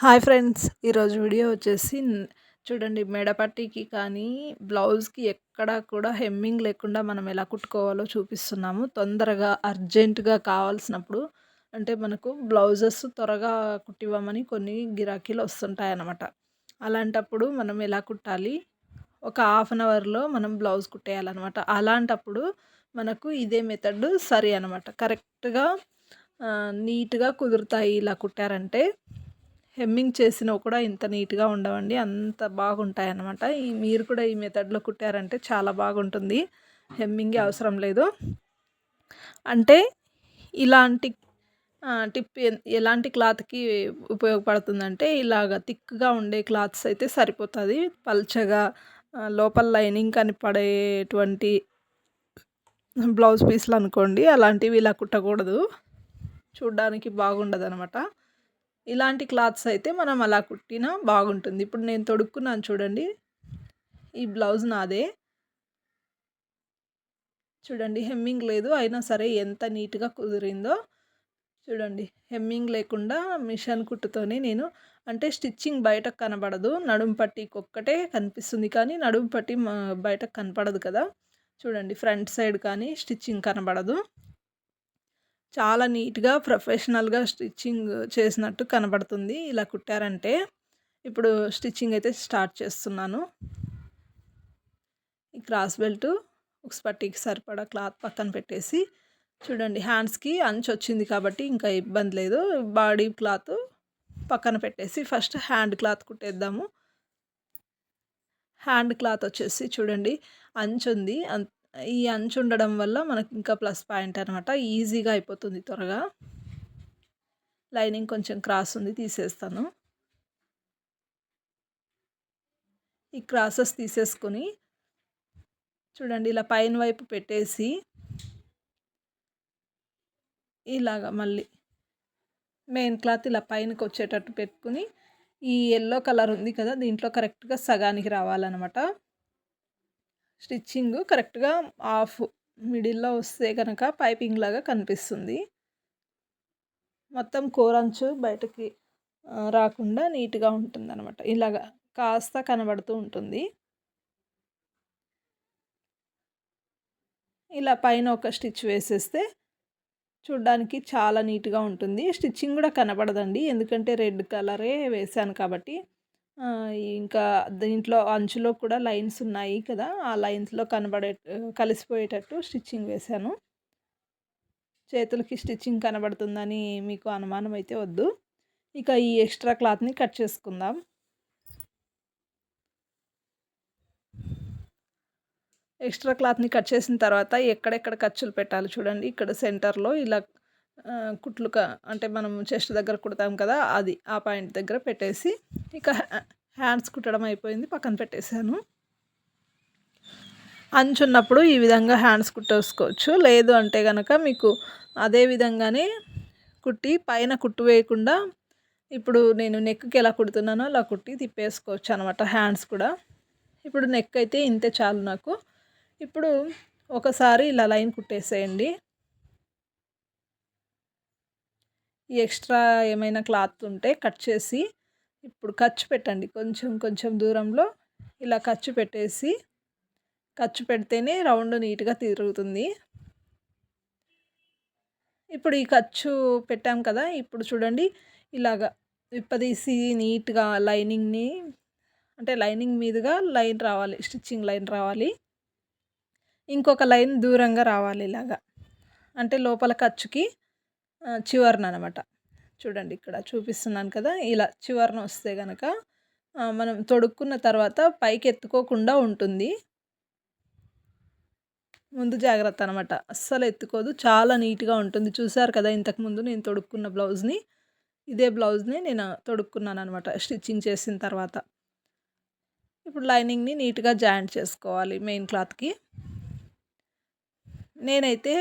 Hi friends ఈరోజు video వచ్చేసి చూడండి మెడపట్టికి కానీ బ్లౌజ్కి ఎక్కడా కూడా హెమ్మింగ్ లేకుండా మనం ఎలా కుట్టుకోవాలో చూపిస్తున్నాము. తొందరగా అర్జెంటుగా కావాల్సినప్పుడు అంటే మనకు బ్లౌజెస్ త్వరగా కుట్టివ్వమని కొన్ని గిరాకీలు వస్తుంటాయి అన్నమాట అలాంటప్పుడు మనం ఎలా కుట్టాలి? ఒక హాఫ్ అన్ అవర్లో మనం బ్లౌజ్ కుట్టేయాలన్నమాట. అలాంటప్పుడు మనకు ఇదే మెథడ్ సరి అనమాట కరెక్ట్గా నీట్గా కుదురుతాయి ఇలా కుట్టారంటే హెమ్మింగ్ చేసినవి కూడా ఇంత నీట్గా ఉండవండి. అంత బాగుంటాయి అన్నమాట ఈ మీరు కూడా ఈ మెథడ్లో కుట్టారంటే చాలా బాగుంటుంది. హెమ్మింగ్ అవసరం లేదు. అంటే ఇలాంటి టిప్ ఎలాంటి క్లాత్కి ఉపయోగపడుతుందంటే ఇలాగ థిక్గా ఉండే క్లాత్స్ అయితే సరిపోతుంది. పల్చగా లోపల లైనింగ్ కనపడేటువంటి బ్లౌజ్ పీస్లు అనుకోండి అలాంటివి ఇలా కుట్టకూడదు. చూడ్డానికి బాగుండదు అనమాట ఇలాంటి క్లాత్స్ అయితే మనం అలా కుట్టినా బాగుంటుంది. ఇప్పుడు నేను తొడుక్కున్నాను చూడండి. ఈ బ్లౌజ్ నాదే. చూడండి హెమ్మింగ్ లేదు. అయినా సరే ఎంత నీట్గా కుదిరిందో. చూడండి హెమ్మింగ్ లేకుండా మిషన్ కుట్టుతోనే నేను అంటే స్టిచ్చింగ్ బయటకు కనబడదు. నడుము పట్టికి ఒక్కటే కనిపిస్తుంది కానీ నడుము పట్టి బయటకు కనపడదు కదా. చూడండి ఫ్రంట్ సైడ్ కానీ స్టిచ్చింగ్ కనబడదు. చాలా నీట్గా ప్రొఫెషనల్గా స్టిచ్చింగ్ చేసినట్టు కనబడుతుంది. ఇలా కుట్టారంటే ఇప్పుడు స్టిచ్చింగ్ అయితే స్టార్ట్ చేస్తున్నాను. ఈ క్రాస్ బెల్ట్ ఉక్స్ పట్టీకి సరిపడా క్లాత్ పక్కన పెట్టేసి చూడండి హ్యాండ్స్కి అంచు వచ్చింది కాబట్టి ఇంకా ఇబ్బంది లేదు. బాడీ క్లాత్ పక్కన పెట్టేసి ఫస్ట్ హ్యాండ్ క్లాత్ కుట్టేద్దాము. హ్యాండ్ క్లాత్ వచ్చేసి చూడండి అంచు ఉంది ఈ అంచు ఉండడం వల్ల మనకి ఇంకా ప్లస్ పాయింట్ అనమాట ఈజీగా అయిపోతుంది త్వరగా. లైనింగ్ కొంచెం క్రాస్ ఉంది తీసేస్తాను. ఈ క్రాసెస్ తీసేసుకొని చూడండి ఇలా పైన వైపు పెట్టేసి ఇలాగా మళ్ళీ మెయిన్ క్లాత్ ఇలా పైనకి వచ్చేటట్టు పెట్టుకుని ఈ ఎల్లో కలర్ ఉంది కదా దీంట్లో కరెక్ట్గా సగానికి రావాలన్నమాట. స్టిచ్చింగ్ కరెక్ట్గా ఆఫ్ మిడిల్లో వస్తే కనుక పైపింగ్ లాగా కనిపిస్తుంది. మొత్తం కోరంచు బయటకి రాకుండా నీట్గా ఉంటుంది అనమాట ఇలాగ కాస్త కనబడుతూ ఉంటుంది. ఇలా పైన ఒక స్టిచ్ వేసేస్తే చూడ్డానికి చాలా నీట్గా ఉంటుంది. స్టిచ్చింగ్ కూడా కనబడదండి. ఎందుకంటే రెడ్ కలరే వేసాను కాబట్టి ఇంకా దీంట్లో అంచులో కూడా లైన్స్ ఉన్నాయి కదా ఆ లైన్స్లో కనబడే కలిసిపోయేటట్టు స్టిచ్చింగ్ వేశాను. చేతులకి స్టిచ్చింగ్ కనబడుతుందని మీకు అనుమానం అయితే వద్దు. ఇక ఈ ఎక్స్ట్రా క్లాత్ని కట్ చేసుకుందాం. ఎక్స్ట్రా క్లాత్ని కట్ చేసిన తర్వాత ఎక్కడెక్కడ ఖర్చులు పెట్టాలి చూడండి. ఇక్కడ సెంటర్లో ఇలా కుట్లుక అంటే మనం చెస్ట్ దగ్గర కుడతాం కదా అది ఆ పాయింట్ దగ్గర పెట్టేసి ఇక హ్యాండ్స్ కుట్టడం అయిపోయింది పక్కన పెట్టేశాను. అంచున్నప్పుడు ఈ విధంగా హ్యాండ్స్ కుట్టేసుకోవచ్చు. లేదు అంటే కనుక మీకు అదే విధంగానే కుట్టి పైన కుట్టు వేయకుండా ఇప్పుడు నేను నెక్కి ఎలా కుడుతున్నానో అలా కుట్టి తిప్పేసుకోవచ్చు అనమాట హ్యాండ్స్ కూడా. ఇప్పుడు నెక్ అయితే ఇంతే చాలు నాకు. ఇప్పుడు ఒకసారి ఇలా లైన్ కుట్టేసేయండి. ఈ ఎక్స్ట్రా ఏమైనా క్లాత్ ఉంటే కట్ చేసి ఇప్పుడు ఖర్చు పెట్టండి. కొంచెం కొంచెం దూరంలో ఇలా ఖర్చు పెట్టేసి ఖర్చు పెడితేనే రౌండ్ నీట్గా తిరుగుతుంది. ఇప్పుడు ఈ ఖర్చు పెట్టాం కదా ఇప్పుడు చూడండి ఇలాగా విప్పదీసి నీట్గా లైనింగ్ని అంటే లైనింగ్ మీదుగా లైన్ రావాలి స్టిచ్చింగ్ లైన్ రావాలి. ఇంకొక లైన్ దూరంగా రావాలి ఇలాగా. అంటే లోపల ఖర్చుకి చివరన అనమాట చూడండి ఇక్కడ చూపిస్తున్నాను కదా ఇలా చివరన వస్తే కనుక మనం తొడుక్కున్న తర్వాత పైకి ఎత్తుకోకుండా ఉంటుంది. ముందు జాగ్రత్త అనమాట అస్సలు ఎత్తుకోదు. చాలా నీట్గా ఉంటుంది. చూసారు కదా ఇంతకుముందు నేను తొడుక్కున్న బ్లౌజ్ని ఇదే బ్లౌజ్ని నేను తొడుక్కున్నాను అనమాట స్టిచ్చింగ్ చేసిన తర్వాత. ఇప్పుడు లైనింగ్ని నీట్గా జాయింట్ చేసుకోవాలి మెయిన్ క్లాత్కి. నేనైతే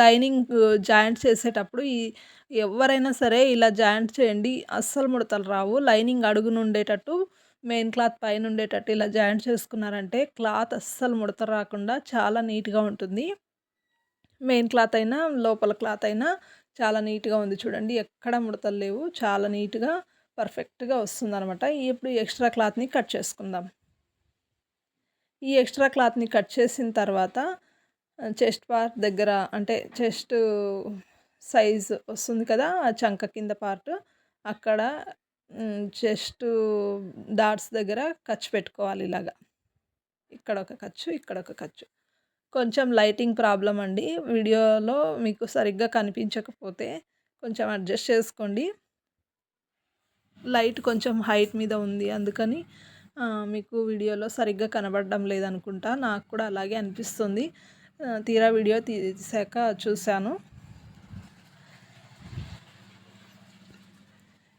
లైనింగ్ జాయింట్ చేసేటప్పుడు ఈ ఎవరైనా సరే ఇలా జాయింట్ చేయండి అస్సలు ముడతలు రావు. లైనింగ్ అడుగున ఉండేటట్టు మెయిన్ క్లాత్ పైన ఉండేటట్టు ఇలా జాయింట్ చేసుకున్నారంటే క్లాత్ అస్సలు ముడత రాకుండా చాలా నీట్గా ఉంటుంది. మెయిన్ క్లాత్ అయినా లోపల క్లాత్ అయినా చాలా నీట్గా ఉంది చూడండి. ఎక్కడ ముడతలు లేవు. చాలా నీట్గా పర్ఫెక్ట్గా వస్తుందన్నమాట. ఇప్పుడు ఎక్స్ట్రా క్లాత్ని కట్ చేసుకుందాం. ఈ ఎక్స్ట్రా క్లాత్ని కట్ చేసిన తర్వాత చెస్ట్ పార్ట్ దగ్గర అంటే చెస్ట్ సైజ్ వస్తుంది కదా ఆ చంక కింద పార్ట్ అక్కడ చెస్ట్ డాట్స్ దగ్గర ఖర్చు పెట్టుకోవాలి ఇలాగా. ఇక్కడ ఒక ఖర్చు ఇక్కడ ఒక ఖర్చు. కొంచెం లైటింగ్ ప్రాబ్లం అండి. వీడియోలో మీకు సరిగ్గా కనిపించకపోతే కొంచెం అడ్జస్ట్ చేసుకోండి. లైట్ కొంచెం హైట్ మీద ఉంది అందుకని మీకు వీడియోలో సరిగ్గా కనబడడం లేదనుకుంటా. నాకు కూడా అలాగే అనిపిస్తుంది. తీరా వీడియో తీసాక చూశాను.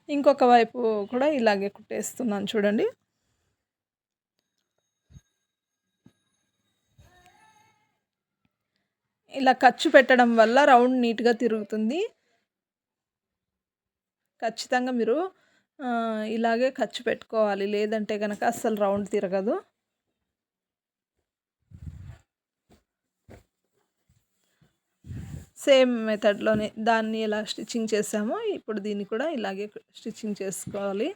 ఇంకొక వైపు కూడా ఇలాగే కుట్టేస్తున్నాను చూడండి. ఇలా ఖర్చు పెట్టడం వల్ల రౌండ్ నీట్గా తిరుగుతుంది. ఖచ్చితంగా మీరు ఇలాగే ఖర్చు పెట్టుకోవాలి. లేదంటే కనుక అస్సలు రౌండ్ తిరగదు. సేమ్ మెథడ్లోనే దాన్ని ఎలా స్టిచ్చింగ్ చేసామో ఇప్పుడు దీన్ని కూడా ఇలాగే స్టిచ్చింగ్ చేసుకోవాలి.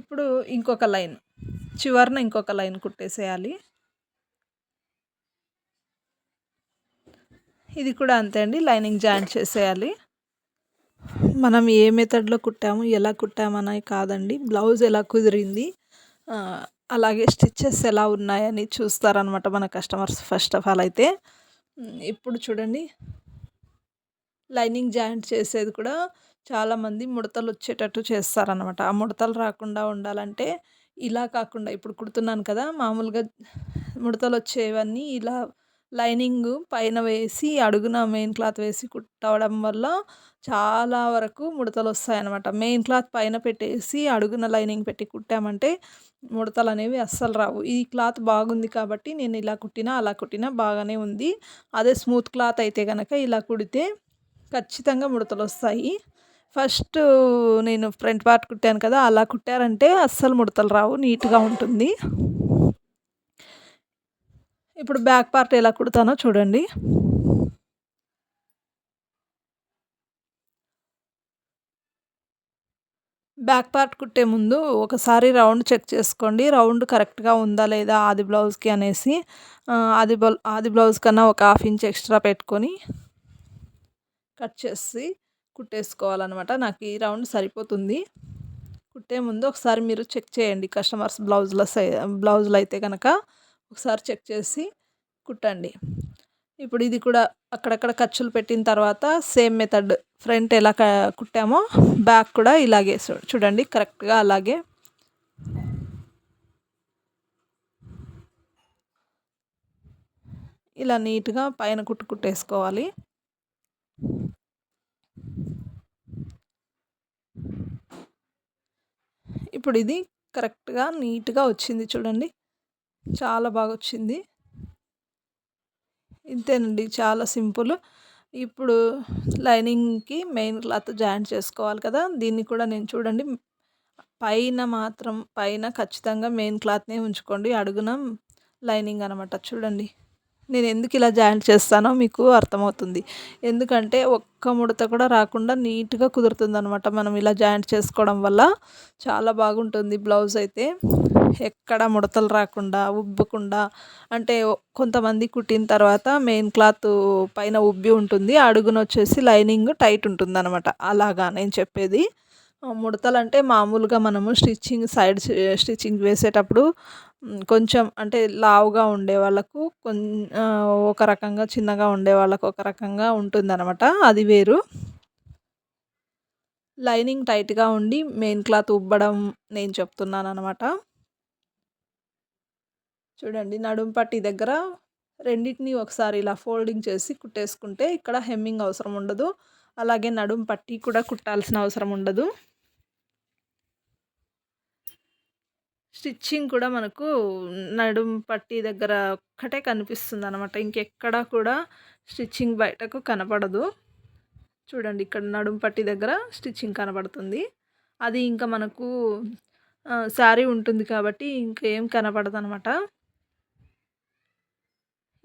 ఇప్పుడు ఇంకొక లైన్ చివరిన ఇంకొక లైన్ కుట్టేసేయాలి. ఇది కూడా అంతే అండి లైనింగ్ జాయింట్ చేసేయాలి. మనం ఏ మెథడ్లో కుట్టాము ఎలా కుట్టామని కాదండి బ్లౌజ్ ఎలా కుదిరింది అలాగే స్టిచ్చెస్ ఎలా ఉన్నాయని చూస్తారనమాట మన కస్టమర్స్ ఫస్ట్ ఆఫ్ ఆల్ అయితే. ఇప్పుడు చూడండి. లైనింగ్ జాయింట్ చేసేది కూడా చాలామంది ముడతలు వచ్చేటట్టు చేస్తారనమాట ఆ ముడతలు రాకుండా ఉండాలంటే ఇలా కాకుండా ఇప్పుడు కుడుతున్నాను కదా మామూలుగా ముడతలు వచ్చేవన్నీ ఇలా లైనింగ్ పైన వేసి అడుగున మెయిన్ క్లాత్ వేసి కుట్టవడం వల్ల చాలా వరకు ముడతలు వస్తాయన్నమాట మెయిన్ క్లాత్ పైన పెట్టేసి అడుగున లైనింగ్ పెట్టి కుట్టామంటే ముడతలు అనేవి అస్సలు రావు. ఈ క్లాత్ బాగుంది కాబట్టి నేను ఇలా కుట్టినా అలా కుట్టినా బాగానే ఉంది. అదే స్మూత్ క్లాత్ అయితే కనుక ఇలా కుడితే ఖచ్చితంగా ముడతలు వస్తాయి ఫస్ట్ నేను ఫ్రంట్ పార్ట్ కుట్టాను కదా అలా కుట్టారంటే అస్సలు ముడతలు రావు నీట్గా ఉంటుంది. ఇప్పుడు బ్యాక్ పార్ట్ ఎలా కుడతానో చూడండి. బ్యాక్ పార్ట్ కుట్టే ముందు ఒకసారి రౌండ్ చెక్ చేసుకోండి. రౌండ్ కరెక్ట్గా ఉందా లేదా ఆది బ్లౌజ్కి అనేసి ఆది ఆది బ్లౌజ్ కన్నా ఒక హాఫ్ ఇంచ్ ఎక్స్ట్రా పెట్టుకొని కట్ చేసి కుట్టేసుకోవాలన్నమాట. నాకు ఈ రౌండ్ సరిపోతుంది. కుట్టే ముందు ఒకసారి మీరు చెక్ చేయండి కస్టమర్స్ బ్లౌజ్ల సై బ్లౌజులు అయితే కనుక ఒకసారి చెక్ చేసి కుట్టండి. ఇప్పుడు ఇది కూడా అక్కడక్కడ ఖర్చులు పెట్టిన తర్వాత సేమ్ మెథడ్ ఫ్రంట్ ఎలా కుట్టామో బ్యాక్ కూడా ఇలాగే చూడండి కరెక్ట్గా అలాగే. ఇలా నీట్గా పైన కుట్టు కుట్టేసుకోవాలి. ఇప్పుడు ఇది కరెక్ట్గా నీట్గా వచ్చింది చూడండి. చాలా బాగా వచ్చింది. ఇంతేనండి. చాలా సింపుల్. ఇప్పుడు లైనింగ్కి మెయిన్ క్లాత్ జాయింట్ చేసుకోవాలి కదా! దీన్ని కూడా నేను చూడండి. పైన మాత్రం పైన ఖచ్చితంగా మెయిన్ క్లాత్నే ఉంచుకోండి. అడుగున లైనింగ్ అనమాట చూడండి. నేను ఎందుకు ఇలా జాయింట్ చేస్తానో మీకు అర్థమవుతుంది. ఎందుకంటే ఒక్క ముడత కూడా రాకుండా నీట్గా కుదురుతుంది అనమాట మనం ఇలా జాయింట్ చేసుకోవడం వల్ల చాలా బాగుంటుంది బ్లౌజ్ అయితే. ఎక్కడ ముడతలు రాకుండా ఉబ్బకుండా అంటే కొంతమంది కుట్టిన తర్వాత మెయిన్ క్లాత్ పైన ఉబ్బి ఉంటుంది. అడుగున వచ్చేసి లైనింగ్ టైట్ ఉంటుంది అనమాట అలాగా నేను చెప్పేది. ముడతలు అంటే మామూలుగా మనము స్టిచ్చింగ్ సైడ్ స్టిచ్చింగ్ వేసేటప్పుడు కొంచెం అంటే లావుగా ఉండే వాళ్ళకు కొం ఒక రకంగా చిన్నగా ఉండే వాళ్ళకు ఒక రకంగా ఉంటుందన్నమాట. అది వేరు. లైనింగ్ టైట్గా ఉండి మెయిన్ క్లాత్ ఉబ్బడం నేను చెప్తున్నాను అనమాట చూడండి నడుం పట్టి దగ్గర రెండింటిని ఒకసారి ఇలా ఫోల్డింగ్ చేసి కుట్టేసుకుంటే ఇక్కడ హెమ్మింగ్ అవసరం ఉండదు. అలాగే నడుం పట్టి కూడా కుట్టాల్సిన అవసరం ఉండదు. స్టిచ్చింగ్ కూడా మనకు నడుం పట్టి దగ్గర ఒక్కటే కనిపిస్తుంది అనమాట ఇంకెక్కడా కూడా స్టిచ్చింగ్ బయటకు కనపడదు. చూడండి ఇక్కడ నడుం పట్టి దగ్గర స్టిచ్చింగ్ కనపడుతుంది. అది ఇంకా మనకు శారీ ఉంటుంది కాబట్టి ఇంకేం కనపడదు అనమాట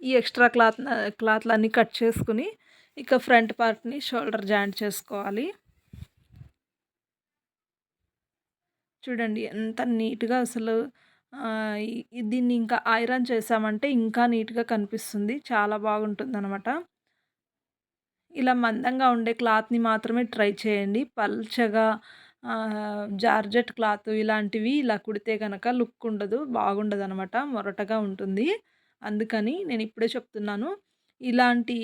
ఈ ఎక్స్ట్రా క్లాత్ క్లాత్లన్నీ కట్ చేసుకుని ఇక ఫ్రంట్ పార్ట్ని షోల్డర్ జాయింట్ చేసుకోవాలి చూడండి ఎంత నీట్‌గా అసలు దీన్ని ఇంకా ఐరన్ చేశామంటే ఇంకా నీట్‌గా కనిపిస్తుంది. చాలా బాగుంటుందనమాట. ఇలా మందంగా ఉండే క్లాత్‌ని మాత్రమే ట్రై చేయండి. పల్చగా జార్జెట్ క్లాత్ ఇలాంటివి ఇలా కుడితే కనుక లుక్ ఉండదు. బాగుండదనమాట. మొరటగా ఉంటుంది. అందుకని నేను ఇప్పుడే చెప్తున్నాను. ఇలాంటి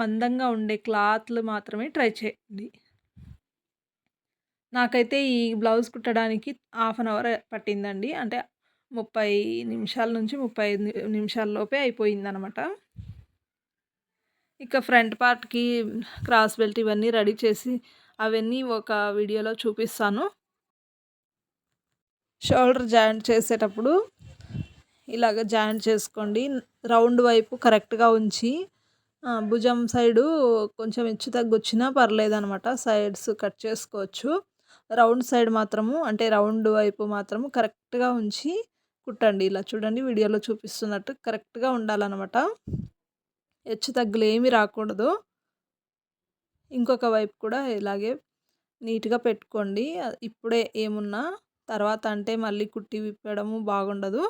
మందంగా ఉండే క్లాత్‌లు మాత్రమే ట్రై చేయండి. నాకైతే ఈ బ్లౌజ్ కుట్టడానికి హాఫ్ అన్ అవర్ పట్టిందండి. అంటే 30 నిమిషాల నుంచి ముప్పై ఐదు నిమిషాల్లోపే అయిపోయిందనమాట. ఇక ఫ్రంట్ పార్ట్‌కి క్రాస్ బెల్ట్ ఇవన్నీ రెడీ చేసి అవన్నీ ఒక వీడియోలో చూపిస్తాను. షోల్డర్ జాయింట్ చేసేటప్పుడు ఇలాగ జాయింట్ చేసుకోండి. రౌండ్ వైపు కరెక్ట్‌గా ఉంచి భుజం సైడు కొంచెం హెచ్చు తగ్గొచ్చినా పర్లేదనమాట. సైడ్స్ కట్ చేసుకోవచ్చు. రౌండ్ సైడ్ మాత్రము అంటే రౌండ్ వైపు మాత్రము కరెక్ట్‌గా ఉంచి కుట్టండి. ఇలా చూడండి వీడియోలో చూపిస్తున్నట్టు కరెక్ట్‌గా ఉండాలన్నమాట హెచ్చు తగ్గులు ఏమి రాకూడదు. ఇంకొక వైపు కూడా ఇలాగే నీట్‌గా పెట్టుకోండి. ఇప్పుడే ఏమున్నా తర్వాత అంటే మళ్ళీ కుట్టి విప్పడము బాగుండదు.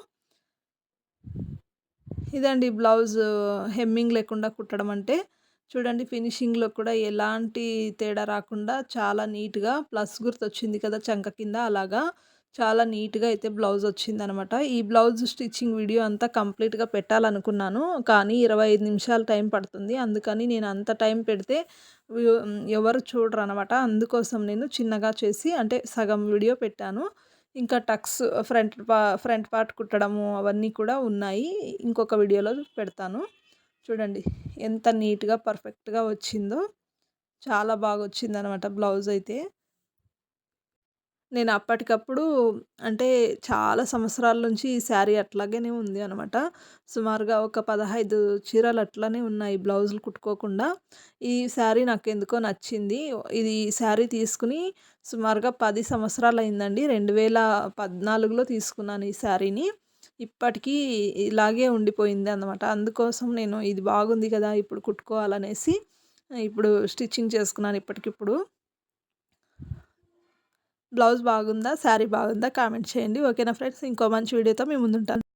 ఇదండి బ్లౌజ్ హెమ్మింగ్ లేకుండా కుట్టడం అంటే. చూడండి ఫినిషింగ్‌లో కూడా ఎలాంటి తేడా రాకుండా చాలా నీట్‌గా ప్లస్ గుర్తొచ్చింది కదా చంక కింద అలాగా చాలా నీట్‌గా అయితే బ్లౌజ్ వచ్చింది అనమాట ఈ బ్లౌజ్ స్టిచ్చింగ్ వీడియో అంతా కంప్లీట్‌గా పెట్టాలనుకున్నాను. కానీ 25 నిమిషాలు టైం పడుతుంది. అందుకని నేను అంత టైం పెడితే ఎవరు చూడరు అనమాట అందుకోసం నేను చిన్నగా చేసి అంటే సగం వీడియో పెట్టాను. ఇంకా టక్స్ ఫ్రంట్ పా ఫ్రంట్ పార్ట్ కుట్టడము అవన్నీ కూడా ఉన్నాయి. ఇంకొక వీడియోలో పెడతాను. చూడండి ఎంత నీట్‌గా పర్ఫెక్ట్‌గా వచ్చిందో. చాలా బాగా వచ్చిందనమాట బ్లౌజ్ అయితే. నేను అప్పటికప్పుడు అంటే చాలా సంవత్సరాల నుంచి ఈ శారీ అట్లాగే ఉంది అనమాట. సుమారుగా ఒక 15 చీరలు అట్లనే ఉన్నాయి బ్లౌజులు కుట్టుకోకుండా. ఈ శారీ నాకెందుకో నచ్చింది. ఇది ఈ శారీ తీసుకుని సుమారుగా పది సంవత్సరాలు అయిందండి రెండు వేల పద్నాలుగులో తీసుకున్నాను ఈ శారీని. ఇప్పటికీ ఇలాగే ఉండిపోయింది అన్నమాట. అందుకోసం నేను ఇది బాగుంది కదా! ఇప్పుడు కుట్టుకోవాలనేసి ఇప్పుడు స్టిచ్చింగ్ చేసుకున్నాను ఇప్పటికిప్పుడు. బ్లౌజ్ బాగుందా? శారీ బాగుందా? కామెంట్ చేయండి. ఓకేనా ఫ్రెండ్స్? ఇంకో మంచి వీడియోతో మేము ముందుంటాను.